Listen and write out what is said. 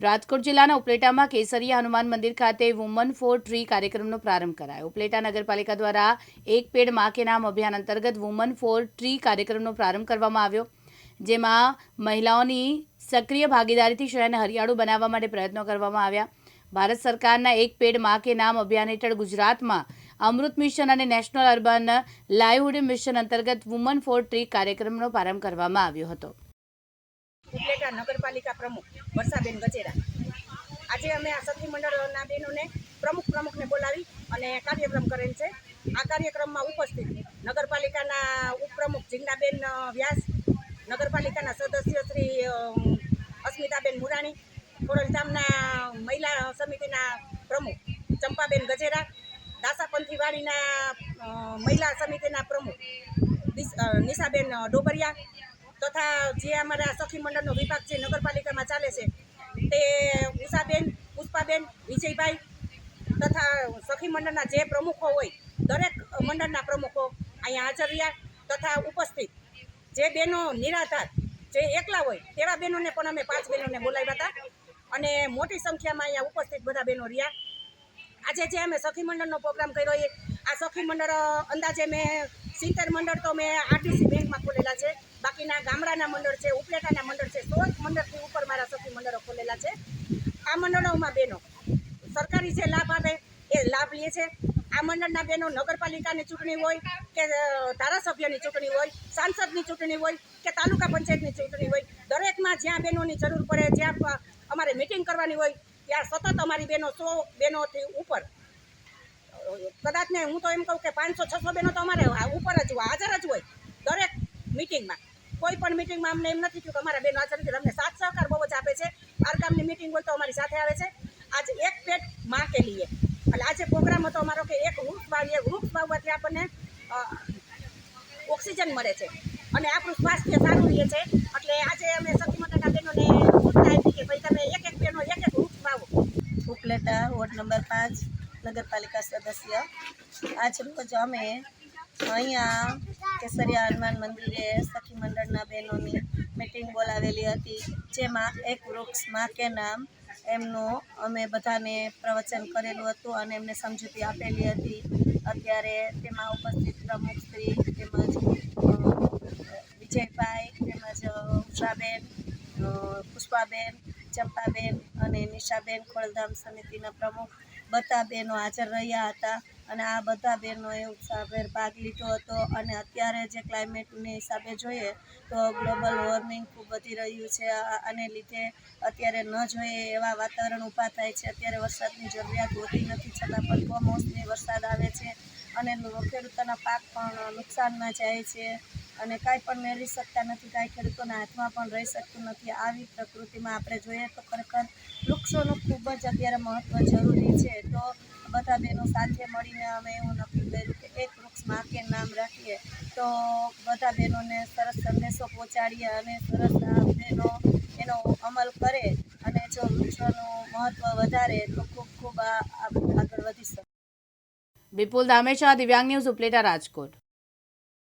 રાજકોટ જિલ્લાના ઉપલેટામાં કેસરીયા હનુમાન મંદિર ખાતે વુમન ફોર ટ્રી કાર્યક્રમનો પ્રારંભ કરાયો. ઉપલેટા નગરપાલિકા દ્વારા એક પેડ મા કે નામ અભિયાન અંતર્ગત વુમન ફોર ટ્રી કાર્યક્રમનો પ્રારંભ કરવામાં આવ્યો, જેમાં મહિલાઓની સક્રિય ભાગીદારીથી શહેરને હરિયાળું બનાવવા માટે પ્રયત્નો કરવામાં આવ્યા. ભારત સરકારના એક પેડ મા કે નામ અભિયાન હેઠળ ગુજરાતમાં અમૃત મિશન અને નેશનલ અર્બન લાઇવહુડ મિશન અંતર્ગત વુમન ફોર ટ્રી કાર્યક્રમનો પ્રારંભ કરવામાં આવ્યો હતો. ઉપલેટા નગરપાલિકા પ્રમુખ વર્ષાબેન ગજેરા. આજે અમે આ સખી મંડળના બહેનોને પ્રમુખ પ્રમુખને બોલાવી અને કાર્યક્રમ કરેલ છે. આ કાર્યક્રમમાં ઉપસ્થિત નગરપાલિકાના ઉપપ્રમુખ જીજ્ઞાબેન વ્યાસ, નગરપાલિકાના સદસ્ય શ્રી અસ્મિતાબેન મુરાણી, ખોડલધામના મહિલા સમિતિના પ્રમુખ ચંપાબેન ગજેરા દાસાપંથી વાડીના મહિલા સમિતિના પ્રમુખ નિશાબેન ડોબરિયા તથા જે અમારા સખી મંડળનો વિભાગ છે નગરપાલિકામાં ચાલે છે, તે ઉષાબેન, પુષ્પાબેન, વિજયભાઈ તથા સખી મંડળના જે પ્રમુખો હોય, દરેક મંડળના પ્રમુખો અહીંયા હાજર રહ્યા તથા ઉપસ્થિત. જે બહેનો નિરાધાર, જે એકલા હોય, તેવા બહેનોને પણ અમે પાંચ બહેનોને બોલાવ્યા હતા અને મોટી સંખ્યામાં અહીંયા ઉપસ્થિત બધા બહેનો રહ્યા. આજે જે અમે સખી મંડળનો પ્રોગ્રામ કર્યો એ આ સખી મંડળ અંદાજે મેં સિત્તેર મંડળ તો મેં આરટીસી બેંકમાં ખોલેલા છે. બાકીના ગામડાના મંડળ છે, ઉપલેટાના મંડળ છે સો મંડળથી ઉપર મારા સખી મંડળો ખોલેલા છે. આ મંડળોમાં બહેનો સરકારી જે લાભ આપે એ લાભ લે છે. આ મંડળના બહેનો નગરપાલિકાની ચૂંટણી હોય કે ધારાસભ્યની ચૂંટણી હોય, સાંસદની ચૂંટણી હોય કે તાલુકા પંચાયતની ચૂંટણી હોય, દરેકમાં જ્યાં બહેનોની જરૂર પડે, જ્યાં અમારે મિટિંગ કરવાની હોય, ત્યાં સતત અમારી બહેનો સો બહેનોથી ઉપર કદાચ ને હું તો એમ કહું કે પાંચસો, છસો બહેનો તો અમારે ઉપર જ હોય, હાજર જ હોય, દરેક મિટિંગમાં કોઈ પણ મિટિંગમાં અમને એમ નથી થયું કે અમારા બહેનો હાજર નથી, અમને સાથ સહકાર બહુ જ આપે છે. બાર ગામની મિટિંગ હોય તો અમારી સાથે આવે છે. આજે એક પેટમાં કે લીએ. એટલે આજે પ્રોગ્રામ હતો અમારો કે એક વૃક્ષ વાવીએ, વૃક્ષ વાવવાથી આપણને ઓક્સિજન મળે છે. અને આપણું સ્વાસ્થ્ય સારું રહે છે. એટલે આજે અમે સખી મંડળના બહેનોને કે ભાઈ તમે એક એક બહેનો એક એક વૃક્ષ વાવો. ઉપલેટા, વોર્ડ નંબર પાંચ. નગરપાલિકા સદસ્ય. આજ રોજ અમે અહીંયા કેસરિયા હનુમાન મંદિરે સખી મંડળના બહેનોની મિટિંગ બોલાવેલી હતી, જેમાં એક વૃક્ષમાં કે નામ એમનું અમે બધાને પ્રવચન કરેલું હતું અને એમને સમજૂતી આપેલી હતી. અત્યારે તેમાં ઉપસ્થિત પ્રમુખ શ્રી તેમજ વિજયભાઈ તેમજ ઉષાબેન પુષ્પાબેન, ચંપાબેન અને નિશાબેન ખોળધામ સમિતિના પ્રમુખ બધા બહેનો હાજર રહ્યા હતા અને આ બધા બહેનોએ ઉત્સાહભેર ભાગ લીધો હતો અને અત્યારે જે ક્લાઇમેટની હિસાબે જોઈએ તો ગ્લોબલ વોર્મિંગ ખૂબ વધી રહ્યું છે. આને લીધે અત્યારે ન જોઈએ એવા વાતાવરણ ઊભા થાય છે. અત્યારે વરસાદની જરૂરિયાત હોતી નથી, છતાં પણ કમોસમી વરસાદ આવે છે. અને ખેડૂતોના પાક પણ નુકસાનમાં જાય છે અને કાંઈ પણ મેળવી શકતા નથી, કાંઈ ખેડૂતોના હાથમાં પણ રહી શકતું નથી. આવી પ્રકૃતિમાં આપણે જોઈએ તો ખરેખર વૃક્ષોનું ખૂબ જ અત્યારે મહત્ત્વ જરૂરી છે. તો બધા બહેનો સાથે મળીને અમે એવું નક્કી કર્યું કે એક વૃક્ષમાં નામ રાખીએ. તો બધા બહેનોને સરસ સંદેશો પહોંચાડીએ અને સરસ બહેનો એનો અમલ કરે અને જો વૃક્ષોનું મહત્ત્વ વધારે તો ખૂબ ખૂબ આગળ વધી શકે. વિપુલ ધામેચા દિવ્યાંગ ન્યૂઝ ઉપલેટા રાજકોટ.